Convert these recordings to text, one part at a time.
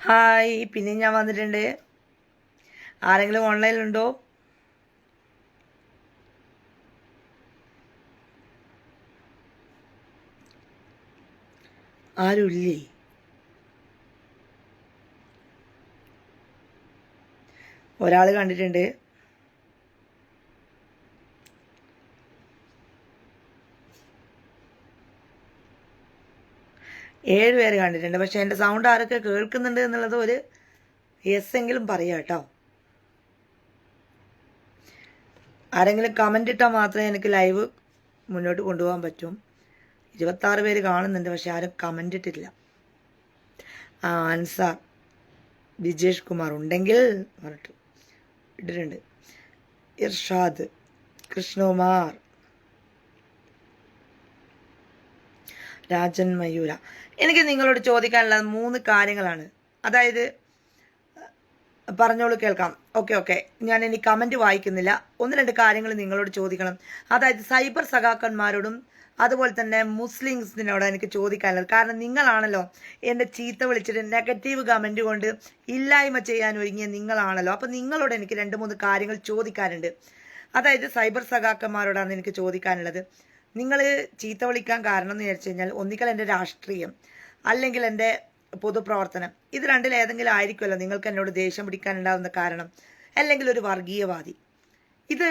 Hi പിന്നെ ഞാൻ വന്നിട്ടുണ്ട്. ആരെങ്കിലും ഓൺലൈനിലുണ്ടോ? ആരുമില്ലേ? ഒരാൾ കണ്ടിട്ടുണ്ട്. ഏഴ് പേര് കണ്ടിട്ടുണ്ട്. പക്ഷെ എന്റെ സൗണ്ട് ആരൊക്കെ കേൾക്കുന്നുണ്ട് എന്നുള്ളത് ഒരു യെസ് എങ്കിലും പറയാം കേട്ടോ. ആരെങ്കിലും കമന്റ് ഇട്ടാൽ മാത്രമേ എനിക്ക് ലൈവ് മുന്നോട്ട് കൊണ്ടുപോകാൻ പറ്റും. ഇരുപത്താറ് പേര് കാണുന്നുണ്ട് പക്ഷെ ആരും കമന്റ് ഇട്ടില്ല ആ അൻസാർ വിജേഷ് കുമാർ ഉണ്ടെങ്കിൽ പറഞ്ഞിട്ട് ഇട്ടിട്ടുണ്ട്. ഇർഷാദ് കൃഷ്ണകുമാർ രാജൻ മയൂര. എനിക്ക് നിങ്ങളോട് ചോദിക്കാനുള്ള മൂന്ന് കാര്യങ്ങളാണ്. അതായത് പറഞ്ഞോളൂ കേൾക്കാം. Okay okay. ഞാൻ ഇനി കമന്റ് വായിക്കുന്നില്ല. ഒന്ന് രണ്ട് കാര്യങ്ങൾ നിങ്ങളോട് ചോദിക്കണം. അതായത് സൈബർ സഖാക്കന്മാരോടും അതുപോലെ തന്നെ മുസ്ലിംസിനോട് എനിക്ക് ചോദിക്കാനുള്ളത്. കാരണം നിങ്ങളാണല്ലോ എന്റെ ചീത്ത വിളിച്ചിട്ട് നെഗറ്റീവ് കമന്റ് കൊണ്ട് ഇല്ലായ്മ ചെയ്യാൻ ഒരുങ്ങിയ നിങ്ങളാണല്ലോ. അപ്പം നിങ്ങളോട് എനിക്ക് രണ്ട് മൂന്ന് കാര്യങ്ങൾ ചോദിക്കാനുണ്ട്. അതായത് സൈബർ സഖാക്കന്മാരോടാണ് എനിക്ക് ചോദിക്കാനുള്ളത്. നിങ്ങൾ ചീത്ത വിളിക്കാൻ കാരണം എന്ന് വിചാരിച്ചു കഴിഞ്ഞാൽ ഒന്നിക്കൽ എന്റെ രാഷ്ട്രീയം അല്ലെങ്കിൽ എന്റെ പൊതുപ്രവർത്തനം ഇത് രണ്ടിൽ ഏതെങ്കിലും ആയിരിക്കുമല്ലോ നിങ്ങൾക്ക് എന്നോട് ദേഷ്യം പിടിക്കാനുണ്ടാകുന്ന കാരണം അല്ലെങ്കിൽ ഒരു വർഗീയവാദി. ഇത്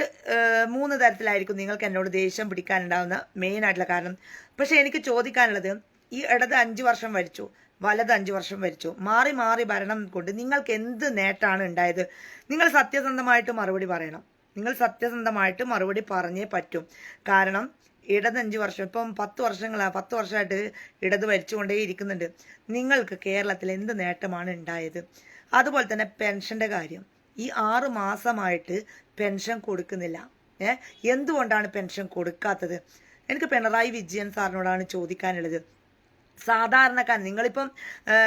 മൂന്ന് തരത്തിലായിരിക്കും നിങ്ങൾക്ക് എന്നോട് ദേഷ്യം പിടിക്കാനുണ്ടാകുന്ന മെയിൻ ആയിട്ടുള്ള കാരണം. പക്ഷേ എനിക്ക് ചോദിക്കാനുള്ളത് ഈ ഇടത് അഞ്ച് വർഷം വരിച്ചു വലത് അഞ്ച് വർഷം വരിച്ചു മാറി മാറി ഭരണം കൊണ്ട് നിങ്ങൾക്ക് എന്ത് നേട്ടമാണ് ഉണ്ടായത്? നിങ്ങൾ സത്യസന്ധമായിട്ട് മറുപടി പറയണം. നിങ്ങൾ സത്യസന്ധമായിട്ട് മറുപടി പറഞ്ഞേ പറ്റും. കാരണം ഇടത് അഞ്ച് വർഷം ഇപ്പം പത്ത് വർഷങ്ങളാ പത്ത് വർഷമായിട്ട് ഇടത് ഭരിച്ചുകൊണ്ടേ ഇരിക്കുന്നുണ്ട്. നിങ്ങൾക്ക് കേരളത്തിൽ എന്ത് നേട്ടമാണ് ഉണ്ടായത്? അതുപോലെ തന്നെ പെൻഷന്റെ കാര്യം. ഈ ആറ് മാസമായിട്ട് പെൻഷൻ കൊടുക്കുന്നില്ല. ഏ? എന്തുകൊണ്ടാണ് പെൻഷൻ കൊടുക്കാത്തത്? എനിക്ക് പിണറായി വിജയൻ സാറിനോടാണ് ചോദിക്കാനുള്ളത്. സാധാരണക്കാരൻ നിങ്ങളിപ്പം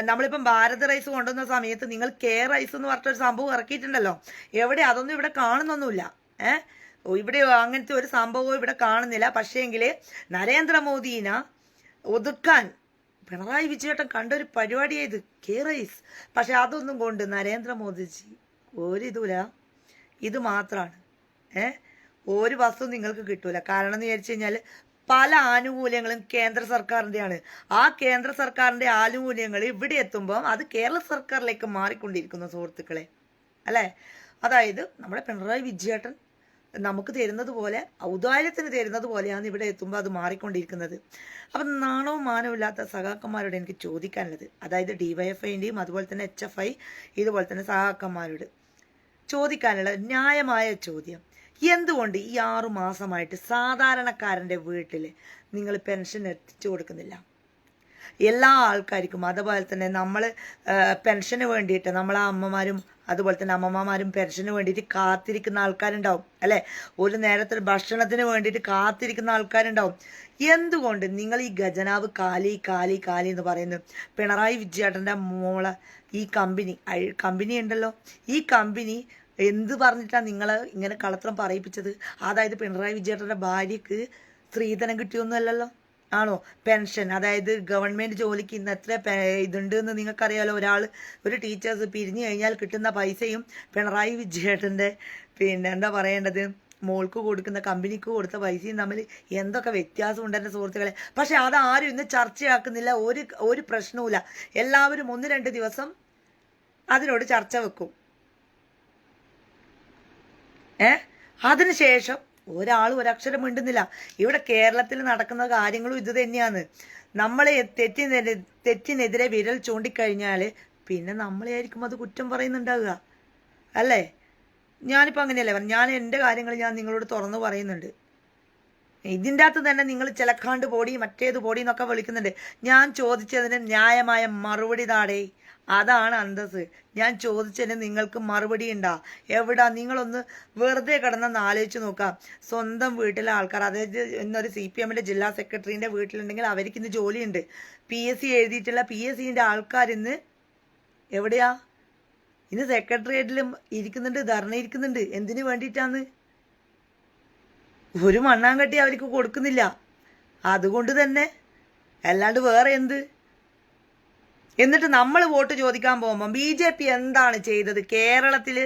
നമ്മളിപ്പം ഭാരത് റൈസ് കൊണ്ടുവന്ന സമയത്ത് നിങ്ങൾ കെ റൈസ് എന്ന് പറഞ്ഞിട്ടൊരു സംഭവം ഇറക്കിയിട്ടുണ്ടല്ലോ. എവിടെ അതൊന്നും ഇവിടെ കാണുന്നൊന്നുമില്ല. ഏ? ഓ, ഇവിടെ അങ്ങനത്തെ ഒരു സംഭവവും ഇവിടെ കാണുന്നില്ല. പക്ഷേങ്കിൽ നരേന്ദ്രമോദീനെ ഒതുക്കാൻ പിണറായി വിജയേട്ടൻ കണ്ടൊരു പരിപാടിയായത് കെ റൈസ്. പക്ഷെ അതൊന്നും കൊണ്ട് നരേന്ദ്രമോദിജി ഒരിതൂല ഇത് മാത്രമാണ് ഏ? ഒരു വസ്തു നിങ്ങൾക്ക് കിട്ടൂല. കാരണം എന്ന് വിചാരിച്ചു കഴിഞ്ഞാൽ പല ആനുകൂല്യങ്ങളും കേന്ദ്ര സർക്കാരിന്റെയാണ് ആ കേന്ദ്ര സർക്കാരിന്റെ ആനുകൂല്യങ്ങൾ ഇവിടെ എത്തുമ്പോൾ അത് കേരള സർക്കാരിലേക്ക് മാറിക്കൊണ്ടിരിക്കുന്നു സുഹൃത്തുക്കളെ. അല്ലേ? അതായത് നമ്മുടെ പിണറായി വിജയേട്ടൻ നമുക്ക് തരുന്നത് പോലെ ഔദാര്യത്തിന് തരുന്നത് പോലെയാണ് ഇവിടെ എത്തുമ്പോൾ അത് മാറിക്കൊണ്ടിരിക്കുന്നത്. അപ്പം നാണവും മാനവും ഇല്ലാത്ത സഹാക്കന്മാരോട് എനിക്ക് ചോദിക്കാനുള്ളത്. അതായത് ഡി വൈ എഫ് ഐന്റെയും അതുപോലെ തന്നെ എച്ച് എഫ് ഐ ഇതുപോലെ തന്നെ സഹാക്കന്മാരോട് ചോദിക്കാനുള്ള ന്യായമായ ചോദ്യം. എന്തുകൊണ്ട് ഈ ആറു മാസമായിട്ട് സാധാരണക്കാരന്റെ വീട്ടിൽ നിങ്ങൾ പെൻഷൻ എത്തിച്ചു കൊടുക്കുന്നില്ല? എല്ലാ ആൾക്കാർക്കും അതുപോലെ തന്നെ നമ്മൾ പെൻഷന് വേണ്ടിയിട്ട് നമ്മളെ അമ്മമാരും അതുപോലെ തന്നെ അമ്മമാരും പെൻഷന് വേണ്ടിയിട്ട് കാത്തിരിക്കുന്ന ആൾക്കാരുണ്ടാവും അല്ലെ? ഒരു നേരത്തെ ഭക്ഷണത്തിന് വേണ്ടിയിട്ട് കാത്തിരിക്കുന്ന ആൾക്കാരുണ്ടാവും. എന്തുകൊണ്ട് നിങ്ങൾ ഈ ഖജനാവ് കാലി കാലി കാലി എന്ന് പറയുന്നു പിണറായി വിജയേട്ടന്റെ മോൾ ഈ കമ്പനി കമ്പനി ഉണ്ടല്ലോ. ഈ കമ്പനി എന്ത് പറഞ്ഞിട്ടാണ് നിങ്ങളെ ഇങ്ങനെ കളത്രം പറയിപ്പിച്ചത്? അതായത് പിണറായി വിജയേട്ടന്റെ ഭാര്യക്ക് സ്ത്രീധനം കിട്ടിയൊന്നുമല്ലല്ലോ. ആണോ? പെൻഷൻ. അതായത് ഗവൺമെന്റ് ജോലിക്ക് ഇന്ന് എത്ര ഇതുണ്ട് എന്ന് നിങ്ങൾക്കറിയാലോ. ഒരാൾ ഒരു ടീച്ചേഴ്സ് പിരിഞ്ഞു കഴിഞ്ഞാൽ കിട്ടുന്ന പൈസയും പിണറായി വിജയേട്ടന്റെ പിന്നെ എന്താ പറയേണ്ടത്? മോൾക്ക് കൊടുക്കുന്ന കമ്പനിക്ക് കൊടുത്ത പൈസയും തമ്മിൽ എന്തൊക്കെ വ്യത്യാസമുണ്ട് എന്റെ സുഹൃത്തുക്കളെ? പക്ഷെ അതാരും ഇന്ന് ചർച്ചയാക്കുന്നില്ല. ഒരു ഒരു പ്രശ്നവുമില്ല. എല്ലാവരും ഒന്ന് രണ്ട് ദിവസം അതിനോട് ചർച്ച വെക്കും. ഏ? അതിനുശേഷം ഒരാൾ ഒരക്ഷരം മിണ്ടുന്നില്ല. ഇവിടെ കേരളത്തിൽ നടക്കുന്ന കാര്യങ്ങളും ഇത് തന്നെയാണ്. നമ്മളെ തെറ്റിനെതിരെ തെറ്റിനെതിരെ വിരൽ ചൂണ്ടിക്കഴിഞ്ഞാൽ പിന്നെ നമ്മളെ ആയിരിക്കും അത് കുറ്റം പറയുന്നുണ്ടാവുക. അല്ലേ? ഞാനിപ്പോൾ അങ്ങനെയല്ലേ പറഞ്ഞു? ഞാൻ എന്റെ കാര്യങ്ങൾ ഞാൻ നിങ്ങളോട് തുറന്നു പറയുന്നുണ്ട്. ഇതിന്റെ അകത്ത് തന്നെ നിങ്ങൾ ചിലക്കാണ്ട് പോടി മറ്റേത് പോടി എന്നൊക്കെ വിളിക്കുന്നുണ്ട്. ഞാൻ ചോദിച്ചതിന് ന്യായമായ മറുപടി താടേ. അതാണ് അന്തസ് ഞാൻ ചോദിച്ചതിന് നിങ്ങൾക്ക് മറുപടി ഉണ്ടാ. എവിടാ? നിങ്ങളൊന്ന് വെറുതെ കിടന്നെന്ന് ആലോചിച്ച് നോക്കാം. സ്വന്തം വീട്ടിലെ ആൾക്കാർ അതായത് ഇന്നൊരു സി പി എമ്മിന്റെ ജില്ലാ സെക്രട്ടറിന്റെ വീട്ടിലുണ്ടെങ്കിൽ അവർക്ക് ഇന്ന് ജോലിയുണ്ട്. പി എസ് സി എഴുതിയിട്ടുള്ള പി എസ് സിന്റെ ആൾക്കാർ ഇന്ന് എവിടെയാ? ഇന്ന് സെക്രട്ടേറിയറ്റിലും ഇരിക്കുന്നുണ്ട് ധർണ ഇരിക്കുന്നുണ്ട്. എന്തിനു വേണ്ടിയിട്ടാന്ന്? ഒരു മണ്ണാങ്കട്ടി അവർക്ക് കൊടുക്കുന്നില്ല. അതുകൊണ്ട് തന്നെ. അല്ലാണ്ട് വേറെ എന്ത്? എന്നിട്ട് നമ്മൾ വോട്ട് ചോദിക്കാൻ പോകുമ്പോൾ ബി ജെ പി എന്താണ് ചെയ്തത്? കേരളത്തിൽ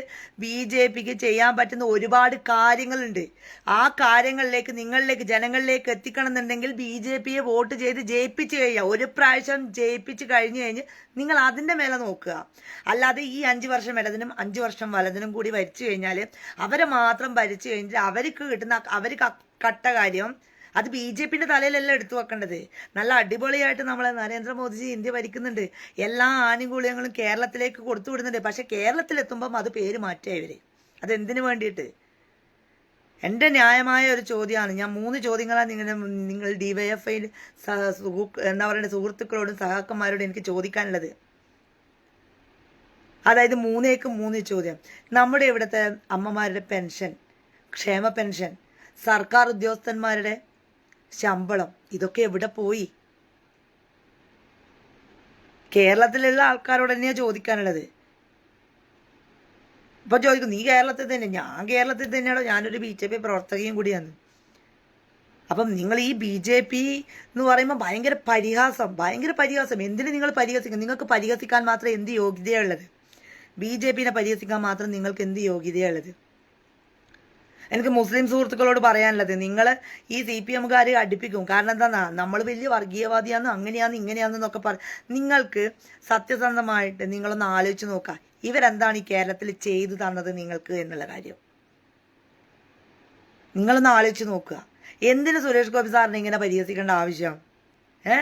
ബി ജെ പിക്ക് ചെയ്യാൻ പറ്റുന്ന ഒരുപാട് കാര്യങ്ങളുണ്ട്. ആ കാര്യങ്ങളിലേക്ക് നിങ്ങളിലേക്ക് ജനങ്ങളിലേക്ക് എത്തിക്കണം എന്നുണ്ടെങ്കിൽ ബി ജെ പിയെ വോട്ട് ചെയ്ത് ജയിപ്പിച്ച് കഴിയുക ഒരു പ്രാവശ്യം ജയിപ്പിച്ച് കഴിഞ്ഞ് കഴിഞ്ഞ് നിങ്ങൾ അതിന്റെ മേലെ നോക്കുക. അല്ലാതെ ഈ അഞ്ച് വർഷം ഇടതിനും അഞ്ച് വർഷം വലതിനും കൂടി ഭരിച്ചു കഴിഞ്ഞാൽ അവരെ മാത്രം ഭരിച്ചു കഴിഞ്ഞാൽ അവർക്ക് കിട്ടുന്ന അവർക്ക് കട്ട കാര്യം അത് ബി ജെ പിന്റെ തലയിലല്ല എടുത്തു വെക്കേണ്ടത്. നല്ല അടിപൊളിയായിട്ട് നമ്മളെ നരേന്ദ്രമോദിജി ഇന്ത്യ ഭരിക്കുന്നുണ്ട്. എല്ലാ ആനുകൂല്യങ്ങളും കേരളത്തിലേക്ക് കൊടുത്തു വിടുന്നുണ്ട്. പക്ഷെ കേരളത്തിലെത്തുമ്പം അത് പേര് മാറ്റുക ഇവർ. അതെന്തിനു വേണ്ടിയിട്ട്? എന്റെ ന്യായമായ ഒരു ചോദ്യമാണ്. ഞാൻ മൂന്ന് ചോദ്യങ്ങളാണ് നിങ്ങളുടെ നിങ്ങൾ ഡി വൈ എഫ് ഐയിൽ എന്താ പറയുക സുഹൃത്തുക്കളോടും സഹാക്കന്മാരോടും എനിക്ക് ചോദിക്കാനുള്ളത്. അതായത് മൂന്നേക്ക് മൂന്ന് ചോദ്യം. നമ്മുടെ ഇവിടുത്തെ അമ്മമാരുടെ പെൻഷൻ ക്ഷേമ പെൻഷൻ സർക്കാർ ഉദ്യോഗസ്ഥന്മാരുടെ ശമ്പളം ഇതൊക്കെ എവിടെ പോയി? കേരളത്തിലുള്ള ആൾക്കാരോട് തന്നെയാണ് ചോദിക്കാനുള്ളത്. ഇപ്പൊ ചോദിക്കും നീ കേരളത്തിൽ തന്നെ ഞാൻ കേരളത്തിൽ തന്നെയാണോ? ഞാനൊരു ബി ജെ പി പ്രവർത്തകയും കൂടിയാണ്. അപ്പം നിങ്ങൾ ഈ ബി ജെ പി എന്ന് പറയുമ്പോൾ ഭയങ്കര പരിഹാസം ഭയങ്കര പരിഹാസം. എന്തിനു നിങ്ങൾ പരിഹസിക്കും? നിങ്ങൾക്ക് പരിഹസിക്കാൻ മാത്രം എന്ത് യോഗ്യതയുള്ളത് ബി ജെ പിനെ പരിഹസിക്കാൻ മാത്രം നിങ്ങൾക്ക് എന്ത് യോഗ്യതയുള്ളത് എനിക്ക് മുസ്ലിം സുഹൃത്തുക്കളോട് പറയാനുള്ളത് നിങ്ങൾ ഈ സി പി എമ്മുകാർ അടുപ്പിക്കും. കാരണം എന്താണെന്നാ നമ്മൾ വലിയ വർഗീയവാദിയാന്ന് അങ്ങനെയാന്ന് ഇങ്ങനെയാണെന്നൊക്കെ പറ നിങ്ങൾക്ക് സത്യസന്ധമായിട്ട് നിങ്ങളൊന്ന് ആലോചിച്ച് നോക്കുക ഇവരെന്താണ് ഈ കേരളത്തിൽ ചെയ്തു തന്നത് നിങ്ങൾക്ക് എന്നുള്ള കാര്യം. നിങ്ങളൊന്ന് ആലോചിച്ച് നോക്കുക. എന്തിന് സുരേഷ് ഗോപി സാറിനെ ഇങ്ങനെ പരിഹസിക്കേണ്ട ആവശ്യം? ഏ?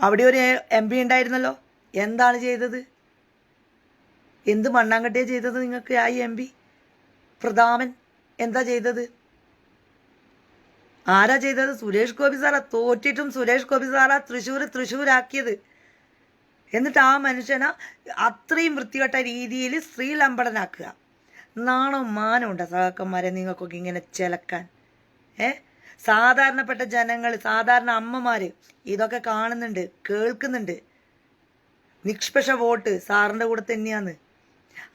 അവിടെ ഒരു എം പി ഉണ്ടായിരുന്നല്ലോ. എന്താണ് ചെയ്തത്? എന്ത് മണ്ണാങ്കട്ടിയാണ് ചെയ്തത് നിങ്ങൾക്ക് ആ എം പി? പ്രതാപൻ എന്താ ചെയ്തത്? ആരാ ചെയ്തത്? സുരേഷ് ഗോപി സാറാ തോറ്റിട്ടും സുരേഷ് ഗോപി സാറാ തൃശ്ശൂർ തൃശ്ശൂരാക്കിയത്. എന്നിട്ട് ആ മനുഷ്യനെ അത്രയും വൃത്തികെട്ട രീതിയിൽ സ്ത്രീ സ്ത്രീലമ്പടനാക്കുക. നാണോ മാനം ഉണ്ടോ സഹാക്കന്മാരെ നിങ്ങൾക്കൊക്കെ ഇങ്ങനെ ചിലക്കാൻ? ഏ? സാധാരണപ്പെട്ട ജനങ്ങൾ സാധാരണ അമ്മമാർ ഇതൊക്കെ കാണുന്നുണ്ട് കേൾക്കുന്നുണ്ട്. നിഷ്പക്ഷ വോട്ട് സാറിന്റെ കൂടെ തന്നെയാണ്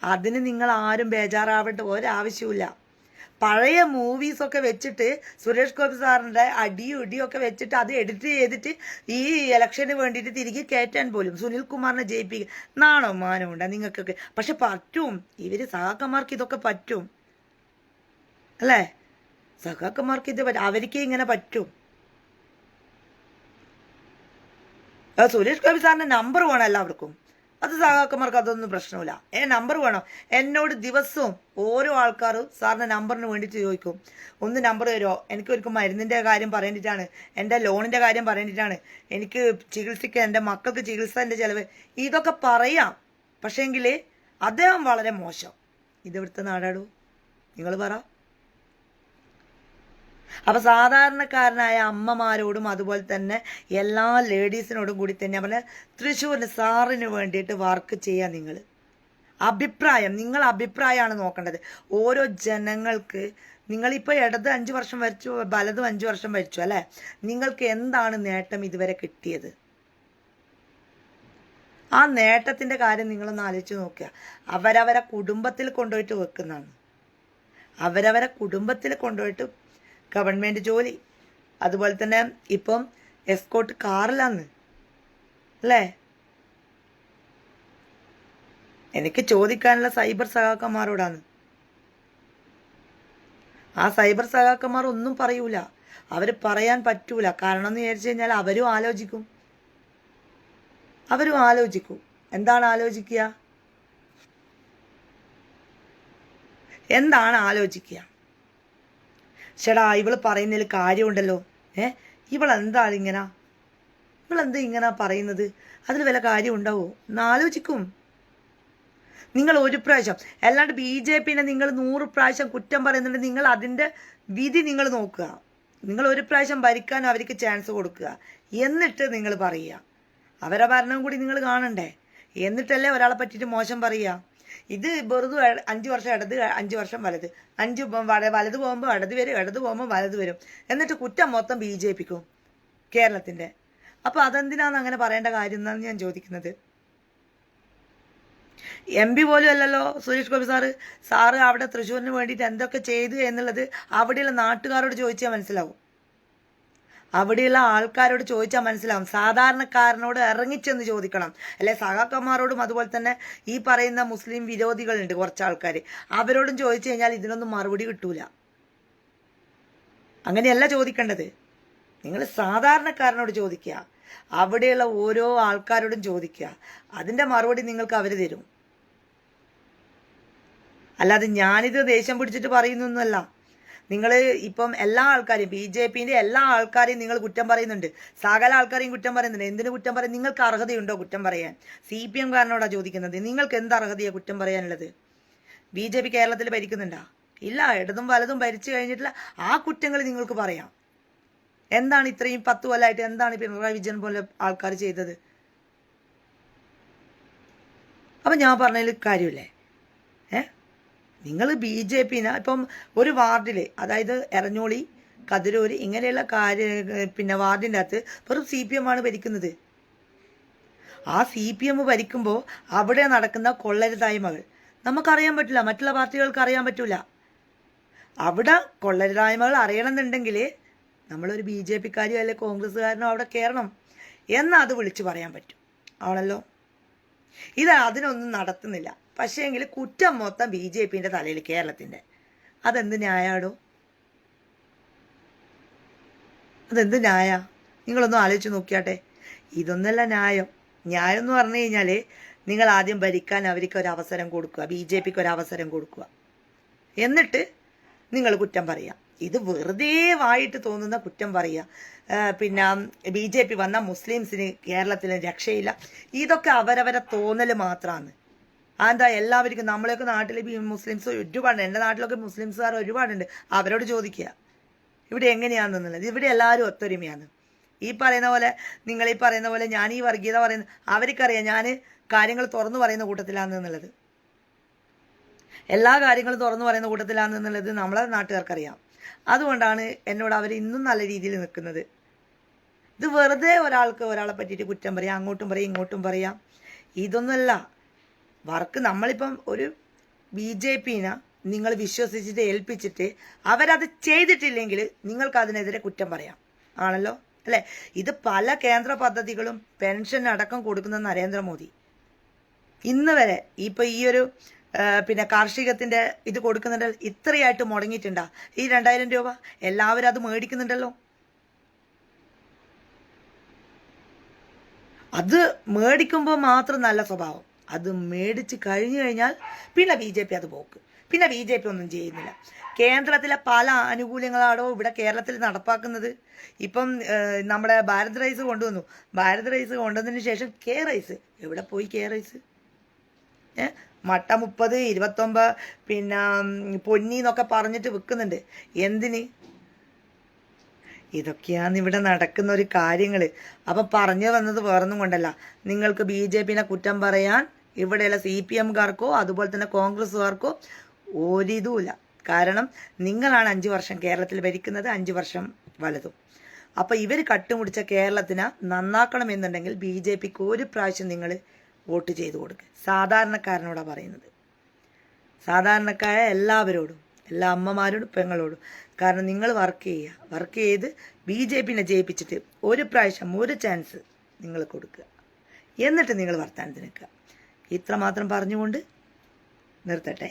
അതിന് നിങ്ങൾ ആരും ബേജാറാവേണ്ട ഒരാവശ്യമില്ല പഴയ മൂവീസൊക്കെ വെച്ചിട്ട് സുരേഷ് ഗോപി സാറിന്റെ അടിയും ഇടിയൊക്കെ വെച്ചിട്ട് അത് എഡിറ്റ് ചെയ്തിട്ട് ഈ ഇലക്ഷന് വേണ്ടിയിട്ട് തിരികെ കയറ്റാൻ പോലും സുനിൽ കുമാറിനെ ജയിപ്പിക്കുക നാണോ മാനോ ഉണ്ടോ നിങ്ങൾക്കൊക്കെ? പക്ഷെ പറ്റും. ഇവർ സഹാക്കന്മാർക്ക് ഇതൊക്കെ പറ്റും. അല്ലേ? സഹാക്കന്മാർക്ക് ഇത് പറ്റും അവർക്ക് ഇങ്ങനെ പറ്റും. സുരേഷ് ഗോപി സാറിന്റെ നമ്പർ വേണം എല്ലാവർക്കും. അത് സഹാക്കന്മാർക്ക് അതൊന്നും പ്രശ്നമില്ല. ഏ നമ്പർ വേണം. എന്നോട് ദിവസവും ഓരോ ആൾക്കാരും സാറിന്റെ നമ്പറിന് വേണ്ടിയിട്ട് ചോദിക്കും. ഒന്ന് നമ്പർ തരുമോ എനിക്ക് ഒരിക്കൽ മരുന്നിന്റെ കാര്യം പറയേണ്ടിയിട്ടാണ് എന്റെ ലോണിന്റെ കാര്യം പറയേണ്ടിയിട്ടാണ് എനിക്ക് ചികിത്സയ്ക്ക് എന്റെ മക്കൾക്ക് ചികിത്സ എന്റെ ചിലവ്. ഇതൊക്കെ പറയാം. പക്ഷേങ്കിൽ അദ്ദേഹം വളരെ മോശം. ഇതെവിടുത്തെ നാടാടൂ? നിങ്ങൾ പറ. അപ്പൊ സാധാരണക്കാരനായ അമ്മമാരോടും അതുപോലെ തന്നെ എല്ലാ ലേഡീസിനോടും കൂടി തന്നെ പറഞ്ഞ തൃശ്ശൂരിന് സാറിന് വേണ്ടിയിട്ട് വർക്ക് ചെയ്യുക നിങ്ങൾ അഭിപ്രായം നിങ്ങൾ അഭിപ്രായമാണ് നോക്കേണ്ടത്. ഓരോ ജനങ്ങൾക്ക് നിങ്ങളിപ്പോൾ ഇടത് അഞ്ച് വർഷം വരച്ചു വലതും അഞ്ച് വർഷം വരച്ചു അല്ലേ? നിങ്ങൾക്ക് എന്താണ് നേട്ടം ഇതുവരെ കിട്ടിയത്? ആ നേട്ടത്തിന്റെ കാര്യം നിങ്ങളൊന്ന് ആലോചിച്ച് നോക്കുക. അവരവരെ കുടുംബത്തിൽ കൊണ്ടുപോയിട്ട് വെക്കുന്നതാണ്. അവരവരെ കുടുംബത്തിൽ കൊണ്ടുപോയിട്ട് ഗവൺമെന്റ് ജോലി. അതുപോലെ തന്നെ ഇപ്പം എസ്കോട്ട് കാറിലാന്ന് അല്ലേ? എനിക്ക് ചോദിക്കാനുള്ള സൈബർ സഹാക്കന്മാരോടാണ്. ആ സൈബർ സഹാക്കന്മാർ ഒന്നും പറയൂല. അവർ പറയാൻ പറ്റൂല. കാരണം എന്ന് വിചാരിച്ചു കഴിഞ്ഞാൽ അവരും ആലോചിക്കും. അവരും ആലോചിക്കും. എന്താണ് ആലോചിക്കുക? എന്താണ് ആലോചിക്കുക? ചേടാ ഇവൾ പറയുന്നതിൽ കാര്യമുണ്ടല്ലോ. ഏ? ഇവളെന്താണ് ഇങ്ങനെ? ഇവളെന്താ ഇങ്ങനെ പറയുന്നത്? അതിൽ വല്ല കാര്യം ഉണ്ടാവോ എന്ന് ആലോചിക്കും. നിങ്ങൾ ഒരു പ്രാവശ്യം അല്ലാണ്ട് ബി ജെ പിന്നെ നിങ്ങൾ നൂറ് പ്രാവശ്യം കുറ്റം പറയുന്നുണ്ട് നിങ്ങൾ അതിന്റെ വിധി നിങ്ങൾ നോക്കുക. നിങ്ങൾ ഒരു പ്രാവശ്യം ഭരിക്കാൻ അവർക്ക് ചാൻസ് കൊടുക്കുക. എന്നിട്ട് നിങ്ങൾ പറയുക. അവരെ ഭരണം കൂടി നിങ്ങൾ കാണണ്ടേ? എന്നിട്ടല്ലേ ഒരാളെ പറ്റിയിട്ട് മോശം പറയുക? ഇത് വെറുതെ അഞ്ചു വർഷം ഇടത് അഞ്ച് വർഷം വലത്. അഞ്ച് വലത് പോകുമ്പോൾ ഇടത് വരും ഇടത് പോകുമ്പോൾ വലത് വരും. എന്നിട്ട് കുറ്റം മൊത്തം ബി ജെ പിക്കും കേരളത്തിന്റെ അപ്പോൾ അതെന്തിനാണ് അങ്ങനെ പറയേണ്ട കാര്യം എന്നാണ് ഞാൻ ചോദിക്കുന്നത്. എം പി പോലും അല്ലല്ലോ സുരേഷ് ഗോപി സാറ്. സാറ് അവിടെ തൃശ്ശൂരിന് വേണ്ടിയിട്ട് എന്തൊക്കെ ചെയ്തു എന്നുള്ളത് അവിടെയുള്ള നാട്ടുകാരോട് ചോദിച്ചാൽ മനസ്സിലാവും. അവിടെയുള്ള ആൾക്കാരോട് ചോദിച്ചാൽ മനസ്സിലാവും. സാധാരണക്കാരനോട് ഇറങ്ങിച്ചെന്ന് ചോദിക്കണം. അല്ലെ സഹാക്കന്മാരോടും അതുപോലെ തന്നെ ഈ പറയുന്ന മുസ്ലിം വിരോധികളുണ്ട് കുറച്ച് ആൾക്കാർ അവരോടും ചോദിച്ചു കഴിഞ്ഞാൽ ഇതിനൊന്നും മറുപടി കിട്ടൂല. അങ്ങനെയല്ല ചോദിക്കേണ്ടത്. നിങ്ങൾ സാധാരണക്കാരനോട് ചോദിക്കുക. അവിടെയുള്ള ഓരോ ആൾക്കാരോടും ചോദിക്കുക. അതിന്റെ മറുപടി നിങ്ങൾക്ക് അവർ തരും. അല്ലാതെ ഞാനിത് ദേഷ്യം പിടിച്ചിട്ട് പറയുന്നൊന്നുമല്ല. നിങ്ങൾ ഇപ്പം എല്ലാ ആൾക്കാരെയും ബി ജെ പിന്റെ എല്ലാ ആൾക്കാരെയും നിങ്ങൾ കുറ്റം പറയുന്നുണ്ട്. സകല ആൾക്കാരെയും കുറ്റം പറയുന്നുണ്ട്. എന്തിനു കുറ്റം പറയും നിങ്ങൾക്ക് അർഹതയുണ്ടോ കുറ്റം പറയാൻ? സി പി എം കാരനോടാ ചോദിക്കുന്നത്. നിങ്ങൾക്ക് എന്ത് അർഹതയാണ് കുറ്റം പറയാനുള്ളത്? ബി ജെ പി കേരളത്തിൽ ഭരിക്കുന്നുണ്ടോ? ഇല്ല ഇടതും വലതും ഭരിച്ചു കഴിഞ്ഞിട്ടുള്ള ആ കുറ്റങ്ങൾ നിങ്ങൾക്ക് പറയാം. എന്താണ് ഇത്രയും പത്ത് കൊല്ലമായിട്ട് എന്താണ് പിണറായി വിജയൻ പോലെ ആൾക്കാർ ചെയ്തത്? അപ്പം ഞാൻ പറഞ്ഞതിൽ കാര്യമില്ലേ? ഏ? നിങ്ങൾ ബി ജെ പിനെ ഇപ്പം ഒരു വാർഡിൽ അതായത് എറഞ്ഞോളി കതിരൂര് ഇങ്ങനെയുള്ള കാര്യ പിന്നെ വാർഡിന്റെ അകത്ത് വെറും സി പി എം ആണ് ഭരിക്കുന്നത്. ആ സി പി എം ഭരിക്കുമ്പോൾ അവിടെ നടക്കുന്ന കൊള്ളരുതായ്മകൾ നമുക്കറിയാൻ പറ്റില്ല മറ്റുള്ള പാർട്ടികൾക്ക് അറിയാൻ പറ്റില്ല അവിടെ കൊള്ളരുതായ്മകൾ അറിയണമെന്നുണ്ടെങ്കിൽ നമ്മളൊരു ബി ജെ പിക്കാരിയോ അല്ലെങ്കിൽ കോൺഗ്രസ്സുകാരനോ അവിടെ കയറണം എന്നാൽ അത് വിളിച്ചു പറയാൻ പറ്റും. ആണല്ലോ? ഇത് അതിനൊന്നും നടത്തുന്നില്ല. പക്ഷേങ്കിൽ കുറ്റം മൊത്തം ബി ജെ പിന്റെ തലയിൽ കേരളത്തിന്റെ അതെന്ത് ന്യായാടോ? അതെന്ത് ന്യായ? നിങ്ങളൊന്നും ആലോചിച്ച് നോക്കിയാട്ടെ. ഇതൊന്നല്ല ന്യായം. ന്യായം എന്ന് പറഞ്ഞു കഴിഞ്ഞാൽ നിങ്ങൾ ആദ്യം ഭരിക്കാൻ അവർക്ക് ഒരു അവസരം കൊടുക്കുക ബി ജെ പിക്ക് ഒരു അവസരം കൊടുക്കുക. എന്നിട്ട് നിങ്ങൾ കുറ്റം പറയാം. ഇത് വെറുതെ വായിട്ട് തോന്നുന്ന കുറ്റം പറയുക പിന്നെ ബി ജെ പി വന്ന മുസ്ലിംസിന് കേരളത്തിൽ രക്ഷയില്ല. ഇതൊക്കെ അവരവരെ തോന്നൽ മാത്രമാണ് അതെന്താ എല്ലാവർക്കും നമ്മളെയൊക്കെ നാട്ടിൽ മുസ്ലിംസ് ഒരുപാടുണ്ട്. എന്റെ നാട്ടിലൊക്കെ മുസ്ലിംസുകാർ ഒരുപാടുണ്ട്. അവരോട് ചോദിക്കുക. ഇവിടെ എങ്ങനെയാണെന്നുള്ളത് ഇവിടെ എല്ലാവരും ഒത്തൊരുമയാണ്. ഈ പറയുന്ന പോലെ നിങ്ങൾ ഈ പറയുന്ന പോലെ ഞാൻ ഈ വർഗീയത പറയുന്ന അവർക്കറിയാം ഞാൻ കാര്യങ്ങൾ തുറന്നു പറയുന്ന കൂട്ടത്തിലാണെന്നുള്ളത് എല്ലാ കാര്യങ്ങളും തുറന്നു പറയുന്ന കൂട്ടത്തിലാണെന്നുള്ളത് നമ്മളെ നാട്ടുകാർക്കറിയാം. അതുകൊണ്ടാണ് എന്നോട് അവർ ഇന്നും നല്ല രീതിയിൽ നിൽക്കുന്നത്. ഇത് വെറുതെ ഒരാൾക്ക് ഒരാളെ പറ്റിയിട്ട് കുറ്റം പറയാം അങ്ങോട്ടും പറയാം ഇങ്ങോട്ടും പറയാം. ഇതൊന്നുമല്ല. വർക്ക് നമ്മളിപ്പം ഒരു ബി ജെ പിനെ നിങ്ങൾ വിശ്വസിച്ചിട്ട് ഏൽപ്പിച്ചിട്ട് അവരത് ചെയ്തിട്ടില്ലെങ്കിൽ നിങ്ങൾക്ക് അതിനെതിരെ കുറ്റം പറയാം. ആണല്ലോ? അല്ലേ? ഇത് പല കേന്ദ്ര പദ്ധതികളും പെൻഷൻ അടക്കം കൊടുക്കുന്ന നരേന്ദ്രമോദി. ഇന്ന് വരെ ഇപ്പൊ ഈ ഒരു പിന്നെ കാർഷികത്തിന്റെ ഇത് കൊടുക്കുന്നുണ്ട് ഇത്രയായിട്ട് മുടങ്ങിയിട്ടുണ്ടാ? ഈ രണ്ടായിരം രൂപ എല്ലാവരും അത് മേടിക്കുന്നുണ്ടല്ലോ? അത് മേടിക്കുമ്പോൾ മാത്രം നല്ല സ്വഭാവം. അത് മേടിച്ച് കഴിഞ്ഞു കഴിഞ്ഞാൽ പിന്നെ ബി ജെ പി അത് പോക്ക്. പിന്നെ ബി ജെ പി ഒന്നും ചെയ്യുന്നില്ല. കേന്ദ്രത്തിലെ പല ആനുകൂല്യങ്ങളാണോ ഇവിടെ കേരളത്തിൽ നടപ്പാക്കുന്നത്? ഇപ്പം നമ്മുടെ ഭാരത് റൈസ് കൊണ്ടുവന്നു. ഭാരത് റൈസ് കൊണ്ടുവന്നതിന് ശേഷം കെ റൈസ്. എവിടെ പോയി കെ റൈസ്? മട്ട മുപ്പത് ഇരുപത്തൊമ്പത് പിന്നെ പൊന്നിന്നൊക്കെ പറഞ്ഞിട്ട് വിൽക്കുന്നുണ്ട്. എന്തിന്? ഇതൊക്കെയാണ് ഇവിടെ നടക്കുന്ന ഒരു കാര്യങ്ങൾ അപ്പം പറഞ്ഞു വന്നത് വേറൊന്നും കൊണ്ടല്ല. നിങ്ങൾക്ക് ബി ജെ പിനെ കുറ്റം പറയാൻ ഇവിടെയുള്ള സി പി എംകാർക്കോ അതുപോലെ തന്നെ കോൺഗ്രസ്സുകാർക്കോ ഒരിതുമില്ല. കാരണം നിങ്ങളാണ് അഞ്ച് വർഷം കേരളത്തിൽ ഭരിക്കുന്നത് അഞ്ച് വർഷം വലതും. അപ്പോൾ ഇവർ കട്ടുമുടിച്ച കേരളത്തിനെ നന്നാക്കണമെന്നുണ്ടെങ്കിൽ ബി ജെ പിക്ക് ഒരു പ്രാവശ്യം നിങ്ങൾ വോട്ട് ചെയ്തു കൊടുക്കുക സാധാരണക്കാരനോടാണ് പറയുന്നത്. സാധാരണക്കാരെ എല്ലാവരോടും. എല്ലാ അമ്മമാരോടും പെങ്ങളോടും. കാരണം നിങ്ങൾ വർക്ക് ചെയ്യുക. വർക്ക് ചെയ്ത് ബി ജെ പിനെ ജയിപ്പിച്ചിട്ട് ഒരു പ്രാവശ്യം ഒരു ചാൻസ് നിങ്ങൾ കൊടുക്കുക. എന്നിട്ട് നിങ്ങൾ വർത്താനത്തിന് നിൽക്കുക ഇത്രമാത്രം പറഞ്ഞുകൊണ്ട് നിർത്തട്ടെ.